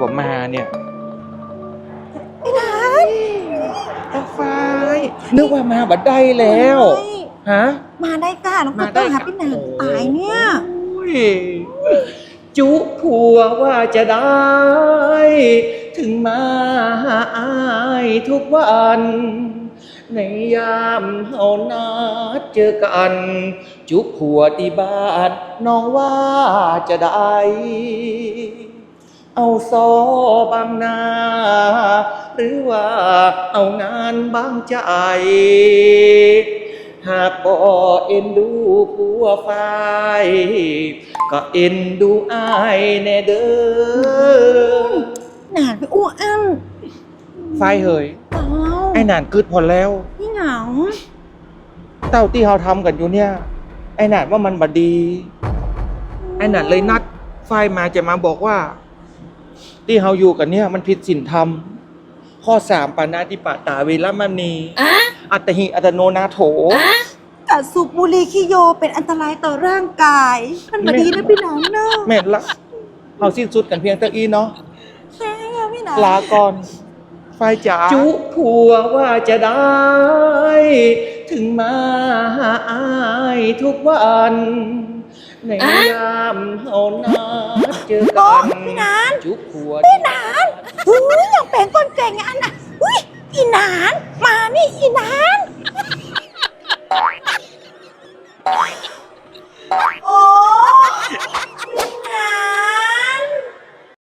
บ่มาเนี่ยพี่นันตาไฟนึกว่ามาบัดได้แล้ว ฮะ มาได้ก้าน้องมาก็ได้ต้องหาพี่นันตายเนี่ยโอ้ยจุผัวว่าจะได้ ถึงมาหาอายทุกวัน ในยามเฮานัดเจอกัน จุผัวที่บ้านน้องว่าจะได้ เอาซอบางนา หรือว่าเอางานบางใจ หากบ่เอ็นดูผัวฝ่ายก็เอ็นดูอายแน่เด้อหนานไปอ้วอั้นฝ่ายเฮยเต้าไอ้หนานกึดพอแล้วพี่เหงา เต้าที่เฮาทำกันอยู่เนี่ย ไอ้หนานว่ามันบดดี ไอ้หนานเลยนัดฝ่ายมาจะมาบอกว่า ที่เฮาอยู่กันเนี่ยมันผิดศีลธรรม ข้อสามปานาติปาตาเวรมณี อะอัตติหิอัตโนนาโถกะสูบบุหรี่ขี้โยเป็นอันตรายต่อร่างกาย มันบดีนะพี่น้องเนอะแม่นละเอาสิ้นสุดกันเพียงเท่าอี้เนาะใช่ค่ะพี่นันลาก่อนไฟจ๋าจุผัวว่าจะได้ ถึงมาหาอาย ทุกวัน ในยามเฮานัดเจอกันยพี่นาน จุ๊บหัวพี่หนานอุ้ยอย่างเป็นคนแก่งอันอะอุ้ยอีหนาน มานี่อีหนานโอ้